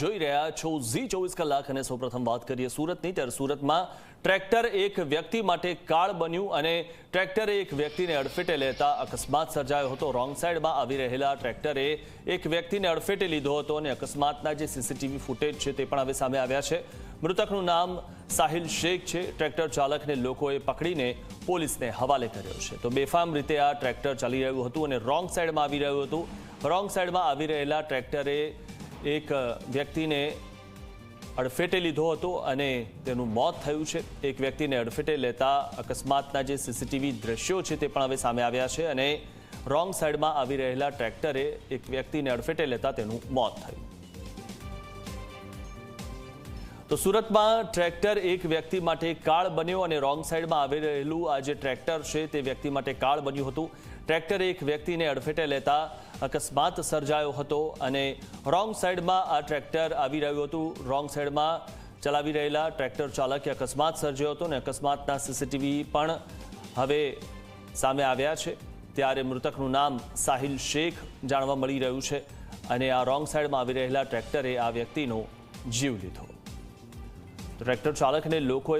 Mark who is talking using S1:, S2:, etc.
S1: જોઈ રહ્યા છો ઝી ચોવીસ કલાક અને સૌપ્રથમ વાત કરીએ સુરતની, ત્યારે સુરતમાં ટ્રેક્ટર એક વ્યક્તિ માટે કાળ બન્યું અને ટ્રેક્ટરે એક વ્યક્તિને અડફેટે લેતા અકસ્માત સર્જાયો હતો. રોંગ સાઈડમાં આવી રહેલા ટ્રેક્ટરે એક વ્યક્તિને અડફેટે લીધો હતો અને અકસ્માતના જે સીસીટીવી ફૂટેજ છે તે પણ હવે સામે આવ્યા છે. મૃતકનું નામ સાહિલ શેખ છે. ટ્રેક્ટર ચાલકને લોકોએ પકડીને પોલીસને હવાલે કર્યો છે. તો બેફામ રીતે આ ટ્રેક્ટર ચાલી રહ્યું હતું અને રોંગ સાઈડમાં આવી રહ્યું હતું. રોંગ સાઈડમાં આવી રહેલા ટ્રેક્ટરે એક વ્યક્તિને અડફેટે લીધો હતો અને તેનું મોત થયું છે. એક વ્યક્તિને અડફેટે લેતા અકસ્માતના જે સીસીટીવી દ્રશ્યો છે તે પણ હવે સામે આવ્યા છે અને રોંગ સાઈડમાં આવી રહેલા ટ્રેક્ટરે એક વ્યક્તિને અડફેટે લેતા તેનું મોત થયું. તો સુરતમાં ટ્રેક્ટર એક વ્યક્તિ માટે કાળ બન્યો અને રોંગ સાઈડમાં આવી રહેલું આ જે ટ્રેક્ટર છે તે વ્યક્તિ માટે કાળ બન્યું હતું. ટ્રેક્ટરે એક વ્યક્તિને અડફેટે લેતા અકસ્માત સર્જાયો હતો અને રોંગ સાઈડમાં આ ટ્રેક્ટર આવી રહ્યું હતું. રોંગ સાઈડમાં ચલાવી રહેલા ટ્રેક્ટર ચાલકે અકસ્માત સર્જ્યો હતો અને અકસ્માતના સીસીટીવી પણ હવે સામે આવ્યા છે. ત્યારે મૃતકનું નામ સાહિલ શેખ જાણવા મળી રહ્યું છે અને આ રોંગ સાઈડમાં આવી રહેલા ટ્રેક્ટરે આ વ્યક્તિનો જીવ લીધો. ટ્રેક્ટર ચાલકને લોકોએ